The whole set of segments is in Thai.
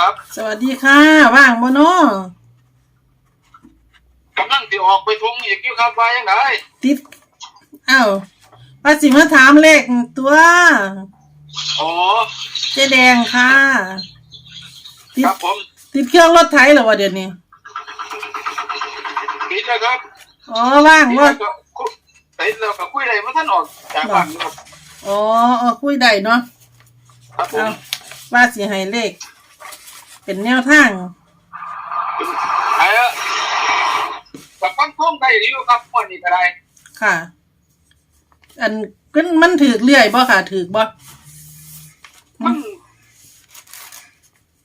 ครับ สวัสดีค่ะ ว่างบ่เนาะกำลังสิออกไปทวงอีกอยู่ครับว่ายังไงติดอ้าวว่าสิมาถามเลขตัวอ๋อเจ๊แดงค่ะติดครับผมติดเครื่องรถไถเหรอวะเดี๋ยวนี้ติดแล้วครับอ๋อว่างติดว่าแล้วก็คุติดแล้วก็คุยอะไรมาท่านออกจากบ้านอยู่ครับอ๋อเออคุยได้เนาะครับผมเอาว่าสิให้เลข เป็นแนวทางไอ้เอ้อกับฟังท่องได้อยู่ครับวันนี้ก็ได้ค่ะ อันมันมันถือเรื่อยบ่ค่ะถือบ่มัน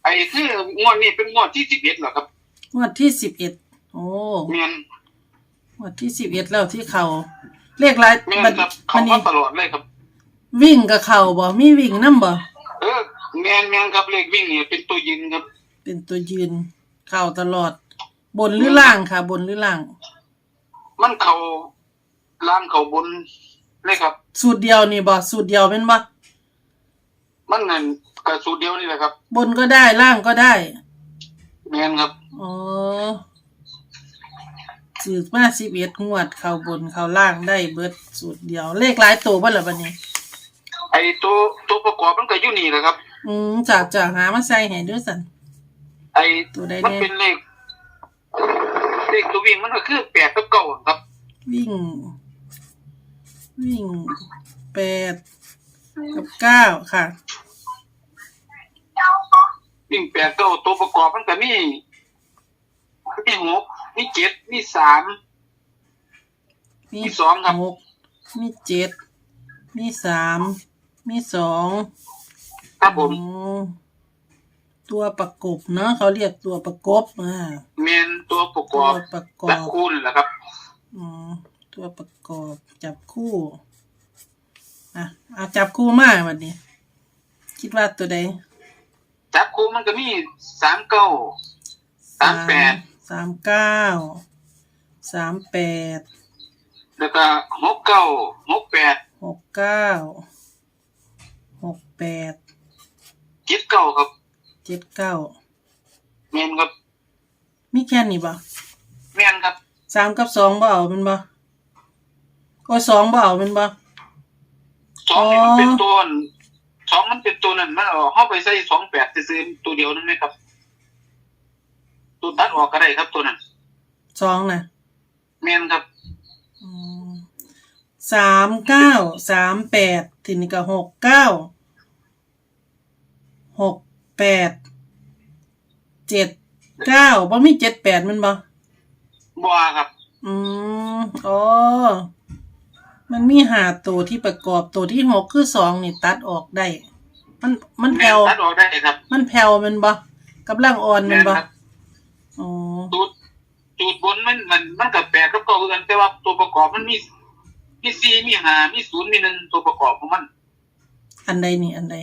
ไอ้คืองวดนี้เป็นงวดที่สิบเอ็ดเหรอครับงวดที่สิบเอ็ดโอ้เมียนงวดที่สิบเอ็ดแล้วที่เขาเลขหลายเมียนบัดครับบัเขาดมานี้ตลอดเลยครับ วิ่งกับเขาบ่มีวิ่งนํบ่เออแมนแมนครับเลขวิ่งนี่เป็นตัวยืนครับ เป็นตัวยืนเข่าตลอด บนหรือล่างค่ะ บนหรือล่าง มันเขาล่างเขาบนเลยครับ สูตรเดียวนี่บ่สูตรเดียวเป็นบ่มันนั่นกับสูตรเดียวนี่แหละครับ บนก็ได้ล่างก็ได้แมนครับอ๋อสืบมาสิบเอ็ดงวดเข้าบนเข้าล่างได้เบิดสูตรเดียว เลขหลายตัวบ่ล่ะบัดนี้ ไอ้ตัวตัวประกอบมันก็อยู่นี่แหละครับ อืมจากจากหามาใส่ให้ด้วยสัน ไอ้ตัวใดมันแน่เป็นเลขเลขตัววิ่งมันก็คือแปดกับเก้าครับวิ่ง วิ่งแปดกับเก้าค่ะ วิ่งแปดเก้าตัวประกอบมันก็มีมีหกมีเจ็ดมีสาม มีมีสองครับ หกมีเจ็ดมีสามมีสองครับผมอ๋อ ตัวประกบเนาะเขาเรียกตัวประกบอ่าเมนตัวประกตัวอบประกอและบคูณแหละครับ อ๋อตัวประกอบจับคู่ อะเอาจับคู่มาวันนี้ คิดว่าตัวใดจับคูณมันก็มีสามเก้า สามแปด สามเก้าสามแปดแล้วก็หกเก้าหกแปดหกเก้าหกแปดเจ็ดเก้าครับ เจ็ดเก้าเมนครับมีแค่นี้บ่เมนครับสามกับสองบ่เอาเป็นบ่โอ้ยสองบ่เอาเป็นบ่สองนี่มันอ๋อเป็นตัวอันสองมันเป็นตัวนั้นมันเอาเข้าไปใส่สองแปดซื้อๆตัวเดียวนั่นไหมครับ ตัวตัดออกก็ได้ครับตัวนั้นสองนะเมนครับอืมสามเก้าสามแปดทีนี้ก็หกเก้าหก แปดเจ็ดเก้าบ่มีเจ็ดแปดแมันบ่บัวครับ อืมอ๋อ มันมีหาตัวที่ประกอบตัวที่หกคือสองนี่ตัดออกได้ มันมันแมแผ่นวตัดออกได้ครับ มันแผ่วแมันบ่กำลังอ่อนแมแมันนบ่ครับอ๋อจุดจุดบนมันมันมันกับแปดกับเก้าคือกันแต่ว่าตัวประกอบมันมีมีสี่มีห้ามีศูนย์มีหนึ่งตัวประกอบของมัน อันใดนี่อันใด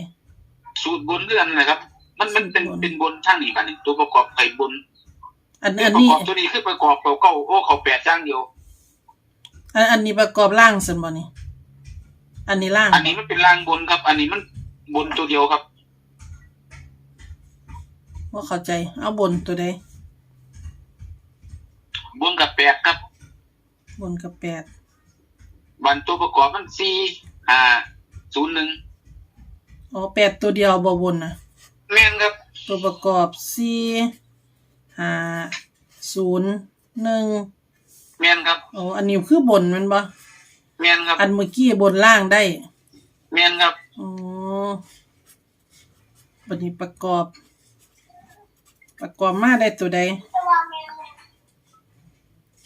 สูตรบนเรื่องอะไรครับ มันมันเป็นสูตรบนเป็นบนช่างนี่กันนี่ตัวประกอบไข่บนอันตัวอันประนี้กอบตัวนี้คือประกอบเก้าเก้าโอ้เขาแปดจ้างเดียวอันอันนี้ประกอบล่างสันบ่นี่อันนี้ล่าง อันนี้มันเป็นรางบนครับ อันนี้มันบนตัวเดียวครับว่าเข้าใจ เอาบนตัวใดบนกับแปดครับ บนกับแปดบันตัวประกอบมันสี่ห้าศูนย์หนึ่งอ๋อแปดตัวเดียวบ่บนนะ แม่นครับ ตัวประกอบสี่ห้าศูนย์หนึ่งแม่นครับอ๋ออันนี้คือบนแมันบ่แม่นครับอันเมื่อกี้บนล่างได้แม่นครับอ๋อบันนี้ประกอบ ประกอบมาได้ตัวใด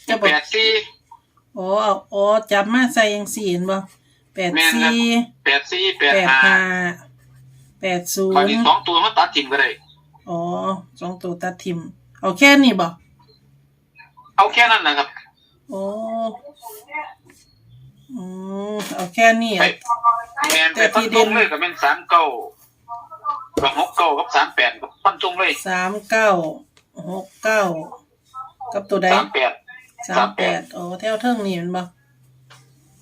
จะบอก แปดสี่อ๋อเอาอ๋อจับมาใส่ยังสี่เห็นบ่แปดแม่นครับสี่แปดสี่แปดแปดห้าห้า แปดศูตอนนนี้ย์สองตัวมันตัดทิ้งก็ได้ อ๋อสองตัวตัดทิม เอาแค่นี้บ่เอาแค่นั้นนะครับโอ้อืมเอาแค่นี้ไปอะ แมนไปแต่ที่พันเด่ตรน งเลยก็เป็นสามเก้ากับหกเก้ากับสามแปดกับพันตรงเลยสามเก้าหกเก้ากับตัวใดสามแปดสามแปดอ๋อแถวเทิงนี่แมันบ่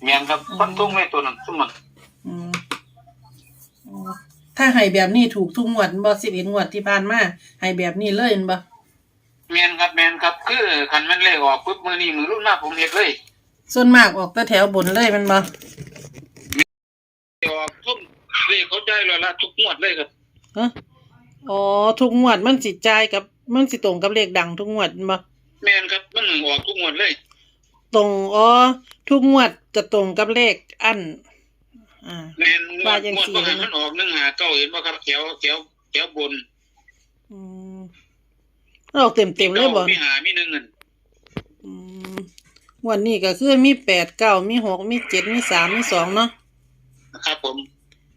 แมนครับพันตรงเลยตัวนั้นสมมันอืมอืม ถ้าให้แบบนี้ถูกทุกงวดบ่สิบเอ็ดงวดที่ผ่านมาให้แบบนี้เลยแม่นบ่แมนครับแมนครับคือคันมันเลขออกปุ๊บมือนี้มือรุ่นหน้าผมเฮ็ดเลยส่วนมากออกแต่แถวบนเลยแมันบ่ออกทุ่มเลขเขาได้แล้วละทุกงวดเลยครับฮะอ๋อทุกงวดมันสิจ่ายกับมันสิตรงกับเลขดังทุกงวดแม่นบ่แมนครับมันออกทุกงวดเลย ตรงอ๋อทุกงวดจะตรงกับเลขอัน อ่า แมนงวว่าดจังงวดสิว่ามันออกหนึ่งหาเก้าเห็นป่ะครับแถวแถวแถวบนอืมออกเต็มเต็มๆเลยบ่มีหามีหนึ่งเงินอืมงวันนี้ก็คือมีแปดเก้ามีหกมีเจ็ดมีสามมีสองเนาะครับผม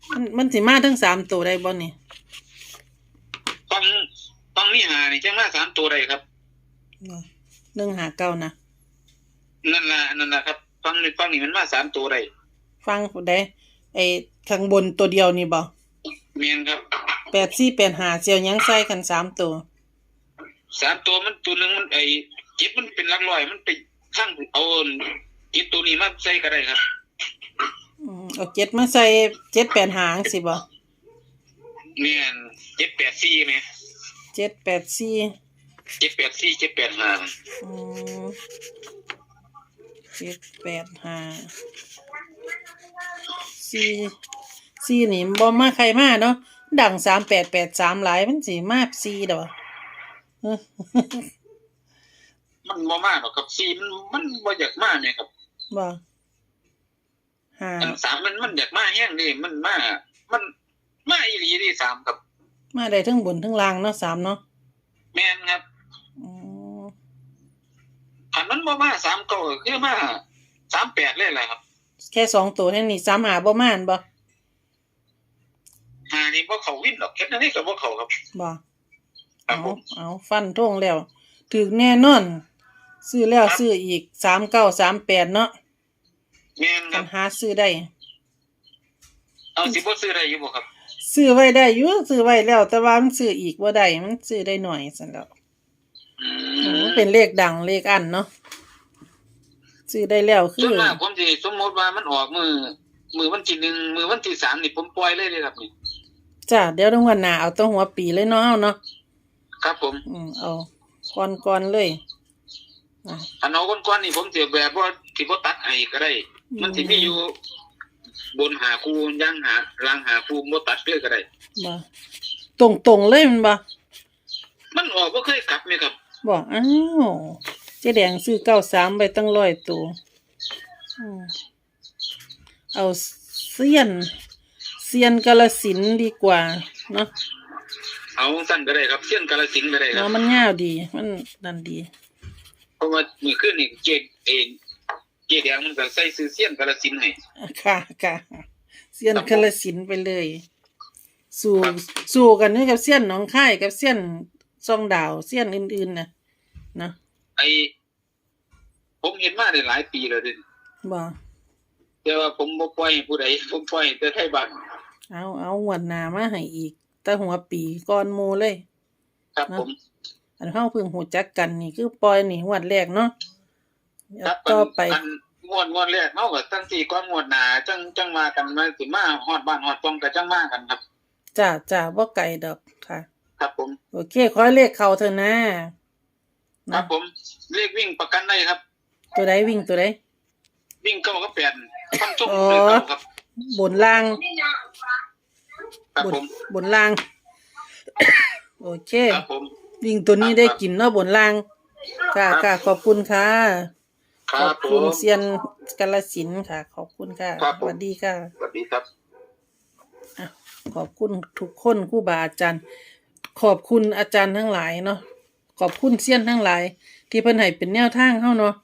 มันมันสิมาทั้งสามตัวได้บ่นี่ฟังฟังมีหานี่จังมาสามตัวใดครับ หนึ่งหาเก้านะนั่นล่ะนั่นล่ะครับฟังนี่ฟังนี่มันมาสามตัวใดฟังผู้ใด ไอ้ข้างบนตัวเดียวนี่บ่แมนครับแปดสี่แปดหาเสียวหยังใส่กันสามตัวสามตัวมันตัวหนึ่งมันไอ้จิบมันเป็นหลักร้อย มันไปข้างเอาจิบตัวนี้มาใส่ก็ได้ครับอืมเอาเจ็ดมาใส่เจ็ดแปดหางสิบ่แม่นเจ็ดแปดสี่ไหมเจ็ดแปดสี่เจ็ดแปดสี่เจ็ดแปดห้าอืมเจ็ดแปดห้า สี่สี่นี่บ่มาใครมาเนาะดังสามแปดแปดสามหลายมันสิมาสี่ดอกเอ้อมันบ่มากหรอกครับสี่มันมันบ่อยากมากเนี่ยครับบ่ห้าอันสามมันมันอยากมากแห้งนี่มันมามันมาอีหลีที่สามครับ มาได้ทั้งบนทั้งล่างเนาะสามเนาะแม่นครับอืมอันมันบ่มาสามเก้าก็คือมาสามแปดเลยแหละครับ แค่สองตัวแค่นี้สามหาบ่มาอันบ่หานี่บ่เขาวินหรอกแค่นั้นนี่ก็บ่เขาครับบ่ครัเอาบผมเอาฟันทงแล้วถึกแน่นอน ซื้อแล้วซื้ออีกสามเก้าสามแปดเนาะแม่นคกัรับนหาซื้อได้ เอาสิบ่ซื้อได้อยู่บ่ครับซื้อไว้ได้อยู่ซื้อไว้แล้ว แต่ว่ามันซื้ออีกบ่ได้มันซื้อได้หน่อยซั่นแล้วอือืมมเป็นเลขดังเลขอันเนาะ ซื้อได้แล้วคืส่วนอมากผมสิสมมติว่ามันออกมือมือวันที่หนึ่งมือวันที่สามนี่ผมปล่อยเลยเลยครับนี่จ้ะเดี๋ยวต้องวันหน้าเอาแตั้งหัวปีเลยเนาะเอาเนาะครับ ผมอืมเอาก่อนก่อนๆเลยอะ อันเอาก้อนๆนี่ผมสิแบบว่าสิบ่ตัดให้ก็ได้มันสิมีอยู่ บนหาคูย่างหาล่างหาคูบ่ตัดเลยก็ได้ บ่ตรงตรงๆเลยมันบ่มันออกบ่เคยกลับนี่ครับ บ่อ้าว เจ๊แดงซื้อเก้าสามใบตั้งร้อยตัวอืมเอาเสี้ยนเสี้ยนกาลสินธุ์ดีกว่าเนาะเอาสั้นก็ได้ครับเสี้ยนกาลสินธุ์ก็ได้ครัเนาะบมันยาวดี มันนั่นดี เพราะว่ามือขึ้นนี่เจกเองเจแดงมันก็ใส่ซื้อเสี้ยนกาลสินธุ์ให้ค่ะค่ะเสี้ยนครับผมกาลสินธุ์ไปเลย สู่สู่กันนี่กับเสี้ยนหนองค่ายกับเสี้ยนซองดาวเสี้ยนอื่นๆน่ะนะ ไอผมเห็นมาได้หลายปีแล้วเด้บ่แต่ว่าผมบ่ปล่อยให้ผู้ใดผมปล่อยให้แต่ไทยบ้านเอาเอางวดหน้ามาให้อีก แต่หัวปีก่อนหมู่เลย ครับนะผม อันเฮาเพิ่งหูจักกันนี่คือปล่อยนี่งวดแรกเนาะเดี๋ยวครับต่อไปอันงวดงวดแรกเฮาก็ตั้งสี่ก้อนงวดหน้าจังจังมากันมาสิมาฮอดบ้านฮอดตองก็จังมากันครับจ้าจ้าบ่ไกลดอกค่ะ ครับผม โอเค ขอให้เลขเข้าเถอะนะ ครันะบผมเลขวิ่งประกันได้ครับ ตัวใดวิ่งตัวใดวิ่งเก้ากับแปดฟันทุ่งอ๋อเลยเก้าครับบนล่างครับบนผมบนล่าง โอเคครับผม วิ่งตัวนี้ได้กินเนาะบนล่างค่ะครับค่ะขอบคุณค่ะคขรัอบบผคุณม เซียนกาลสินธุ์ค่ะ ขอบคุณค่ะครับสผม วัสดีค่ะ สวัสดีครับอะขอบคุณทุกคนครูบาอาจารย์ ขอบคุณอาจารย์ทั้งหลายเนาะ ขอบคุณเซียนทั้งหลาย ที่เพิ่นให้เป็นแนวทางเฮาเนาะ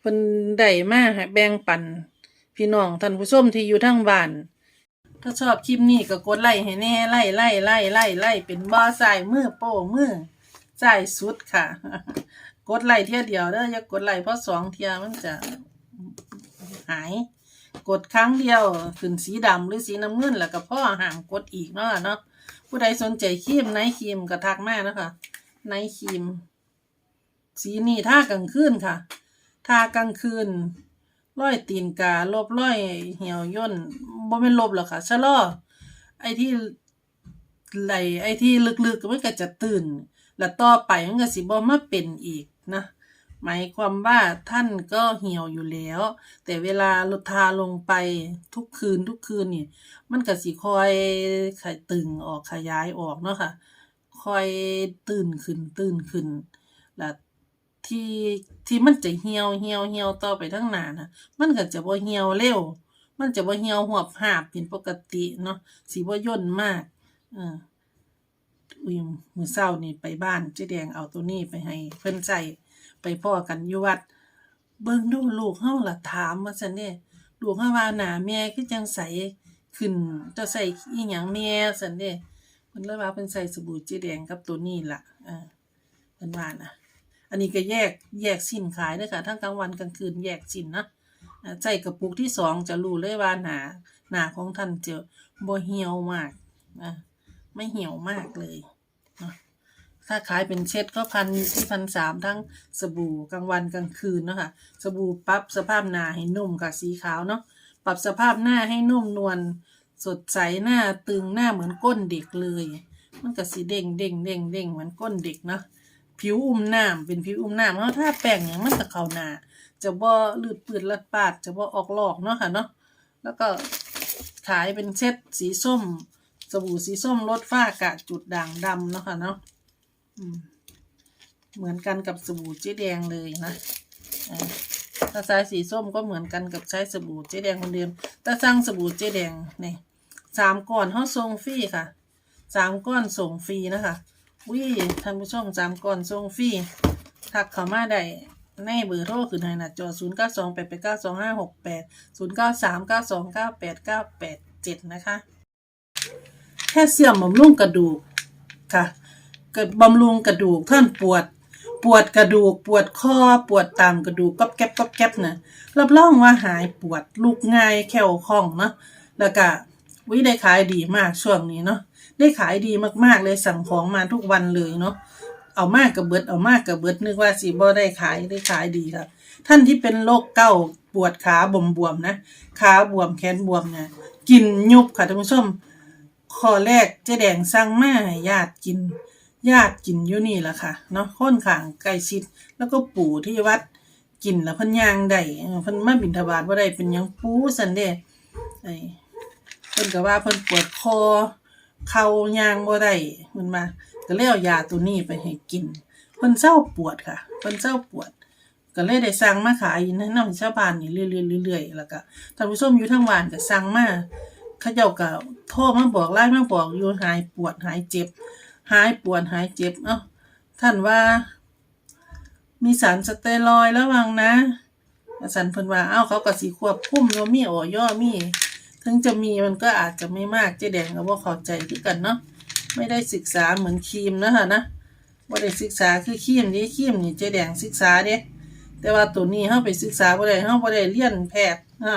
เพิ่นได้มาแบ่งปัน พี่น้องท่านผู้ชมที่อยู่ทางบ้าน ถ้าชอบคลิปนี้ก็กดไลค์ให้แน่ไล่ไล่ไล่ไล่ไล่เป็นบ่อสายมือโป้มือสายสุดค่ะ กดไลค์เที่ยเดียวเด้ออย่ากดไลค์เพราะสองเที่ยมันจะหาย กดครั้งเดียวขึ้นสีดำหรือสีน้ำเงินแล้วก็พ่อห่างกดอีกเนาะเนาะผู้ใดสนใจครีมไนท์ครีมก็ทักมานะคะ ไนท์ครีม สีนี้ท่ากลางคืนค่ะท่ากลางคืนร้อยตีนกาลบร้อยเหี่ยวย่นบ่แม่นลบหรอกค่ะชะลอไอ้ที่ไหลไอ้ที่ลึกๆมันก็จะตื่น แล้วต่อไปมันก็สิบ่มาเป็นอีกนะหมายความว่าท่านก็เหี่ยวอยู่แล้ว แต่เวลาลดทาลงไปทุกคืนทุกคืนนี่มันก็สิคอยขยตึงออกขยายออกเนาะค่ะ ค่อยตื่นขึ้นตื่นขึ้น แล้วที่ที่มันจะเหี่ยวเหี่ยวเหี่ยวต่อไปทั้งหนานะมันก็จะบ่เหี่ยวเร็ว มันจะบ่เหี่ยวหวบหาบเป็นปกติเนาะสิบ่ย่นมากเอออุ้ยมือเช้านี่ไปบ้านเจ๊แดงเอาตัวนี้ไปให้เพิ่นใส่ไปพ่อกันอยู่วัด เบิ่งดูลูกเฮาล่ะถามว่าซั่นเด้ลูกเฮาว่าหน้าแม่คือจังใสขึ้นจะใส่อีหยังแม่ซั่นเด้ เพิ่นเลยว่าเพิ่นใส่สบู่เจแดงกับตัวนี้ล่ะเออเพิ่นว่านะอันนี้ก็แยกแยกสินขายเด้อค่ะทั้งกลางวันกลางคืนแยกสินนะใส่กระปุกที่สองจะรู้เลยว่าหนาหนาของท่านจะบ่เหี่ยวมากอะไม่เหี่ยวมากเลยนะถ้าขายเป็นเช็ดก็พันที่พันสามทั้งสบู่กลางวันกลางคืนเนาะคะสบู่ปรับสภาพหน้าให้นุ่มค่ะสีขาวเนาะปรับสภาพหน้าให้นุ่มนวล สดใสหน้าตึงหน้าเหมือนก้นเด็กเลย มันก็สีเด้งเด้งเด้งเด้งเหมือนก้นเด็กเนาะผิวอุ้มน้ำเป็นผิวอุ้มน้ำเพราะถ้าแป้งอย่างมันจะเข้าหน้าจะบ่ลืดปืดลัดปาดจะบ่ออกหลอกเนาะค่ะเนาะแล้วก็ขายเป็นเช็ดสีส้ม สบู่สีส้มลดฝ้ากระจุดด่างดำเนาะค่ะเนาะเหมือนกันกับสบู่เจ๊แดงเลยนะถ้าใช้สีส้มก็เหมือนกันกับใช้สบู่เจ๊แดงคนเดิมถ้าสั่งสบู่เจ๊แดงนี่ สามก้อนเขาส่งฟรีค่ะสามก้อนส่งฟรีนะคะวิท่านผู้ชมสามก้อนส่งฟรีทักเข้ามาได้ในเบอร์โทรคือในหน้าจอศูนย์เก้าสองแปดแปดเก้าสองห้าหกแปดศูนย์เก้าสามเก้าสองเก้าแปดเก้าแปดเจ็ดนะคะ แค่เสื่อมบำรุงกระดูกค่ะ เกิดบำรุงกระดูกท่านปวด ปวดกระดูก ปวดข้อ ปวดตามกระดูกก๊อบแก๊บก๊อบแก๊บนะรับรองว่าหายปวดลุกง่ายแข็งคล่องเนาะ แล้วก็ วิได้ขายดีมากช่วงนี้เนาะได้ขายดีมากๆเลยสั่งของมาทุกวันเลยเนาะเอามากกับเบิดเอามากกับเบิดนึกว่าสิบ่ได้ขายได้ขายดีครับท่านที่เป็นโรคเก้าต์ปวดขาบวมๆนะขาบวมแขนบวมเนี่ยกินยุบค่ะท่านผู้ชมข้อแรกเจ๊แดงสั่งมาให้ญาติกินญาติกินอยู่นี่แหละค่ะเนาะค่อนข้างใกล้ชิด แล้วก็ปู่ที่วัดกินแล้วพิ่นยางได้พิ่นมาบิณฑบาตบ่ได้เป็นยังปูซั่นเด้ไอ พิ่นก็ว่าเพิ่นปวดคอเข่าย่างบ่ได้เพิ่นมาก็เลยเอายาตัวนี้ไปให้กินเพิ่นเศร้าปวดค่ะเพิ่นเศร้าปวด ก็เลยได้สั่งมาขายในนำชาวบ้านนี่เรื่อยๆเรื่อยๆแล้วก็ท่านผู้ชมอยู่ทางบ้านก็สั่งมาเขาเจ้าก็โทรมาบอกไล่มาบอกอยู่หายปวดหายเจ็บ หายปวดหายเจ็บเอ้าท่านว่า มีสารสเตียรอยด์ระวังนะสันเพิ่นว่าเอ้าเขาก็สิควบคุมโยมีโอย่อมี ถึงจะมีมันก็อาจจะไม่มากเจ๊แดงก็บ่เข้าใจคือกันเนาะไม่ได้ศึกษาเหมือนครีมนะคะนะบ่ได้ศึกษาคือครีมนี่ครีมนี่เจ๊แดงศึกษาเด้แต่ว่าตัวนี้เฮาไปศึกษาบ่ได้เฮาบ่ได้เรียนแพทย์อ่า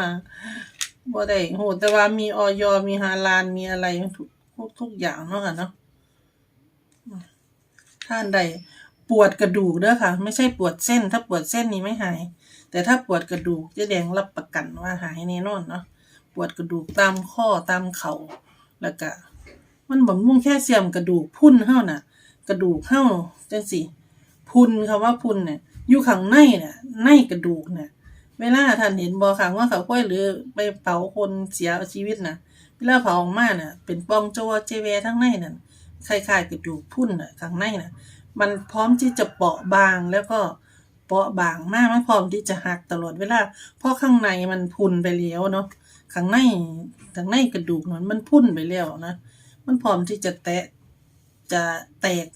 บ่ได้โหแต่ว่ามีออยมีฮาลาลมีอะไรทุกทุกทุกอย่างเนาะค่ะเนาะท่านใดปวดกระดูกเด้อค่ะ ไม่ใช่ปวดเส้น ถ้าปวดเส้นนี่ไม่หาย แต่ถ้าปวดกระดูกเจ๊แดงรับประกันว่าหายแน่นอนเนาะ ปวดกระดูกตามข้อตามเข่าแล้วก็มันบำรุงแค่เสียมกระดูกพุ่นเฮาน่ะ กระดูกเฮ้าจังซี่พุ่นคำว่าพุ่นเนี่ยอยู่ข้างในน่ะในกระดูกน่ะเวลาท่านเห็นบ่ค่ะว่าเขาค่อยหรือไปเผาคนเสียชีวิตน่ะเวลาเผาออกมาน่ะ เป็นปองโจเจเวทั้งในนั่นคล้ายๆกระดูกพุ่นน่ะข้างในน่ะ มันพร้อมที่จะเปาะบางแล้วก็เปาะบางมากมันพร้อมที่จะหักตลอดเวลาเพราะข้างในมันพุ่นไปแล้วเนาะ ข้างในข้างในกระดูกมันมันพุ่นไปแล้วนะมันพร้อมที่จะแตะจะแตก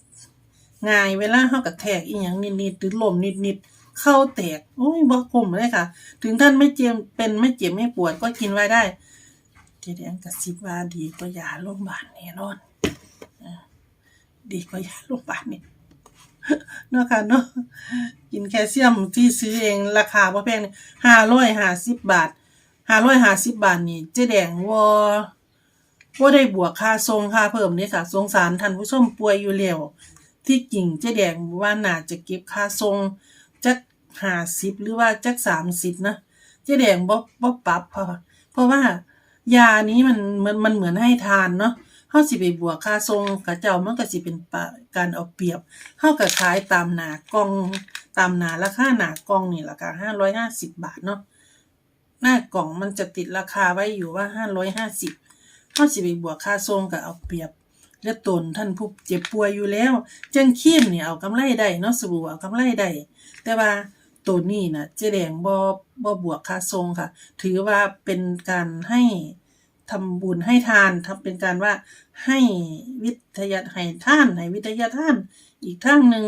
ง่ายเวลาเฮากระแทกอีหยังนิดๆหรือลมนิดๆเข้าแตกโอ้ยบอกกลมเลยค่ะ ถึงท่านไม่เจ็บเป็นไม่เจ็บไม่ปวดก็กินไว้ได้เจแดงกระซิบว่าดีกว่ายาโรงพยาบาลแน่นอนดีกว่ายาโรงพยาบาลนี่เนาะค่ะเนาะกินแคลเซียมที่ซื้อเองราคาบ่แพงห้าร้อยห้าสิบบาท ห้าร้อยห้าสิบบาทนี่เจ๊แดงว่าว่าได้บวกค่าทรงค่าเพิ่มนี่ค่ะ สงสารท่านผู้ชมป่วยอยู่แล้วที่จริงเจ๊แดงว่าน่าจะเก็บค่าทรงจักห้าสิบหรือว่าจักสามสิบนะเจ๊แดงบ่บ่ปรับเพราะเพราะว่ายานี้มันมันมันเหมือนให้ทานเนาะเฮาสิไปบวกค่าทรงกับเจ้ามันก็สิเป็นปการเอาเปรียบเฮาก็ขายตามหนากองตามหนาราคาหนากองนี่ราคา550บาทเนาะ หน้ากล่องมันจะติดราคาไว้อยู่ว่า550เฮาสิไปบวกค่าทรงก็เอาเปรียบและตนท่านผู้เจ็บป่วยอยู่แล้วจังคีมนี่ยเอากำไรได้เนาะสบู่เอากำไรได้แต่ว่าตัวนี้น่ะเจ๊แดงบ่บ่บวกค่าทรงค่ะ ถือว่าเป็นการให้ทำบุญให้ทานทำเป็นการว่าให้วิทยาให้ท่านให้วิทยาท่านอีกทางหนึ่ง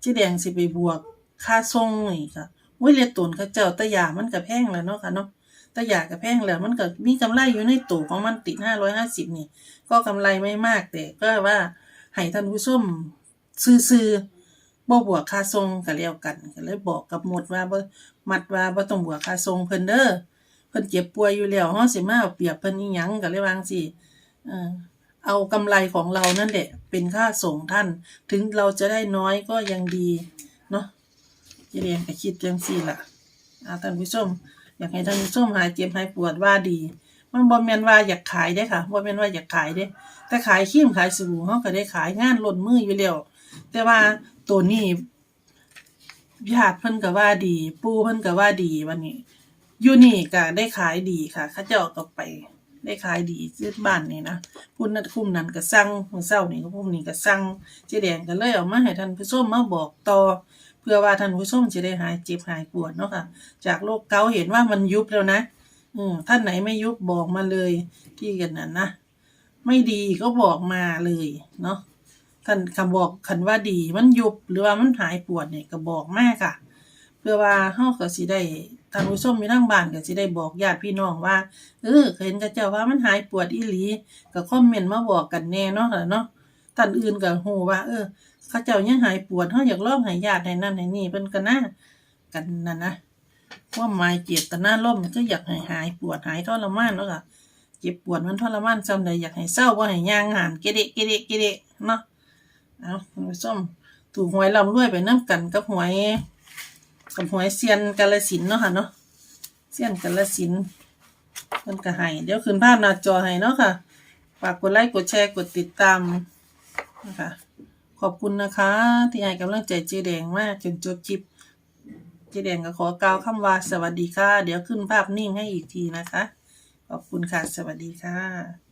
เจ๊แดงสิไปบวกค่าทรงนี่ค่ะ โอ้ยเรียกตนเขาเจ้าตะยามันก็แพงแล้วเนาะค่ะเนาะตะยาก็แพงแล้วมันก็มีกำไรอยู่ในตู้ของมันติด550นี่ก็กำไรไม่มากแต่ก็ว่าให้ท่านผู้ชมซื้อๆบ่บวกค่าทรงก็แล้วกันก็เลยบอกกับหมดว่าบ่มัดว่าบ่ต้องบวกค่าทรงเพิ่นเด้อเพิ่นเจ็บป่วยอยู่แล้วเฮาสิมาเอาเปรียบเพิ่นอีหยังก็เลยวางซี่เออเอากำไรของเรานั่นแหละเป็นค่าส่งท่าน ถึงเราจะได้น้อยก็ยังดีเนาะ เรียนก็คิดจังซี่ล่ะอาท่านผู้ชมอยากให้ท่านผู้ชมหายเจ็บหายปวดว่าดี มันบ่แม่นว่าอยากขายเด้ค่ะบ่แม่นว่าอยากขายเด้ แต่ขายครีมขายสบู่เฮาก็ได้ขายงานล้นมืออยู่แล้วแต่ว่าตัวนี้ญาติเพิ่นก็ว่าดี ปู่เพิ่นก็ว่าดีวันนี้ยูนี่ก็ได้ขายดีค่ะเขาเจ้าก็ไป ได้ขายดีที่บ้านนี่นะพุ่นนั้นคุ้มนั้นก็สั่งมือเช้านี่ก็พุ่มนี้ก็สั่งเจ๊แดงก็เลยเอามาให้ท่านผู้ชมมาบอกต่อ พื่อว่าท่านผู้ชมจะได้หายเจ็บหายปวดเนาะค่ะ จากโรคเกาเห็นว่ามันยุบแล้วนะอืมท่านไหนไม่ยุบบอกมาเลยที่กันนั้นนะไม่ดีก็บอกมาเลยเนาะท่านคำบอกคันว่าดีมันยุบหรือว่ามันหายปวดเนี่ยก็บอกแมากค่ะ เพื่อว่าเฮาก็สิได้ท่านผู้ชมอยู่างบ้านก็สิได้บอกญาติพี่น้องว่าเออเห็นกับเจ้าว่ามันหายปวดอีหลีก็คอมเมนต์มาบอกกันแน่เนาะค่ะเนาะท่านอื่นก็ฮู้ว่า เออ ขาเจ้ายังหายปวดเฮาอยากลองให้ญาติให้นั่นให้นี่เพิ่นก็น่ากันนั่นนะว่าหมายเจตนาล่มก็อยากให้หายปวดหายทรมานเนาะค่ะเจ็บปวดมันทรมานซำใดอยากให้เศร้าบ่ให้ย่างหานเกเดะเกเดะเกเดะเนาะเอาคุณส้มถูกหวยลำรวยไปนํกันกับหวยกับหวยเซียนกาลสินเนาะค่ะเนาะเซียนกาลสินธุ์เพิ่นก็ให้เดี๋ยวขึ้นภาพหน้าจอให้เนาะค่ะฝากกดไลค์กดแชร์กดติดตามนะคะ ขอบคุณนะคะ ที่ให้กำลังใจเจแดงมากจนจบคลิปเจแดงก็ขอกล่าวคำว่าสวัสดีค่ะ เดี๋ยวขึ้นภาพนิ่งให้อีกทีนะคะ ขอบคุณค่ะ สวัสดีค่ะ